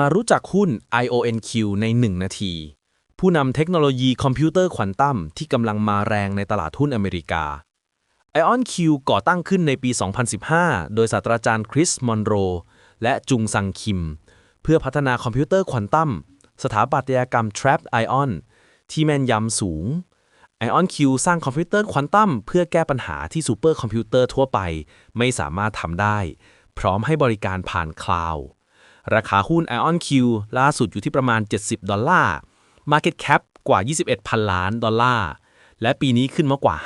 มารู้จักหุ้น IONQ ใน 1 นาที ผู้นำเทคโนโลยีคอมพิวเตอร์ควอนตัมที่กำลังมาแรงในตลาดหุ้นอเมริกา IONQ ก่อตั้งขึ้นในปี 2015 โดยศาสตราจารย์คริสมอนโร และจุงซังคิม เพื่อพัฒนาคอมพิวเตอร์ควอนตัมสถาปัตยกรรม Trapped Ion ที่แม่นยำสูง IonQ สร้างคอมพิวเตอร์ควอนตัมเพื่อแก้ปัญหาที่ซูเปอร์คอมพิวเตอร์ทั่วไป ไม่สามารถทำได้ พร้อมให้บริการผ่านคลาวด์ ราคาหุ้น IonQ ล่าสุดอยู่ที่ประมาณ 70 ดอลลาร์ Market Cap กว่า 21พันล้านดอลลาร์ และปีนี้ขึ้นมากว่า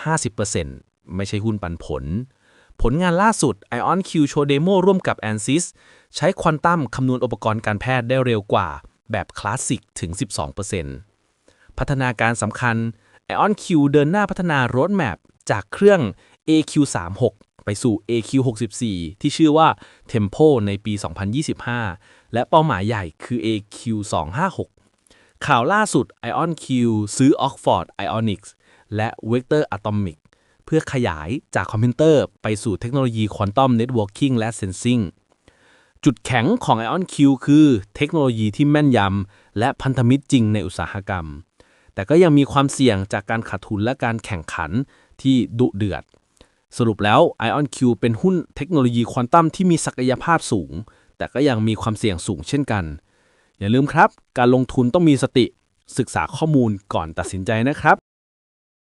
50%ไม่ใช่หุ้นปันผล ผลงานล่าสุด IonQ โชว์เดโมร่วมกับ ANSYS ใช้ควอนตัมคำนวณอุปกรณ์การแพทย์ได้เร็วกว่า แบบคลาสสิกถึง 12%พัฒนาการสำคัญ IonQ เดินหน้าพัฒนา Roadmap จากเครื่อง AQ36 ไปสู่ AQ64 ที่ชื่อว่า Tempo ในปี 2025 และเป้าหมายใหญ่คือ AQ256 ข่าวล่าสุด IonQ ซื้อ Oxford Ionics และ Vector Atomic เพื่อขยายจากคอมพิวเตอร์ไปสู่เทคโนโลยีควอนตัมเน็ตเวิร์กิ่งและเซนซิงจุดแข็งของ IonQ คือเทคโนโลยีที่แม่นยำและพันธมิตรจริงในอุตสาหกรรม แต่ก็ยังมีความเสี่ยงจากการขาดทุนและการแข่งขันที่ดุเดือด สรุปแล้ว IonQ เป็นหุ้นเทคโนโลยีควอนตัมที่มีศักยภาพสูง แต่ก็ยังมีความเสี่ยงสูงเช่นกัน อย่าลืมครับ การลงทุนต้องมีสติศึกษาข้อมูลก่อนตัดสินใจนะครับ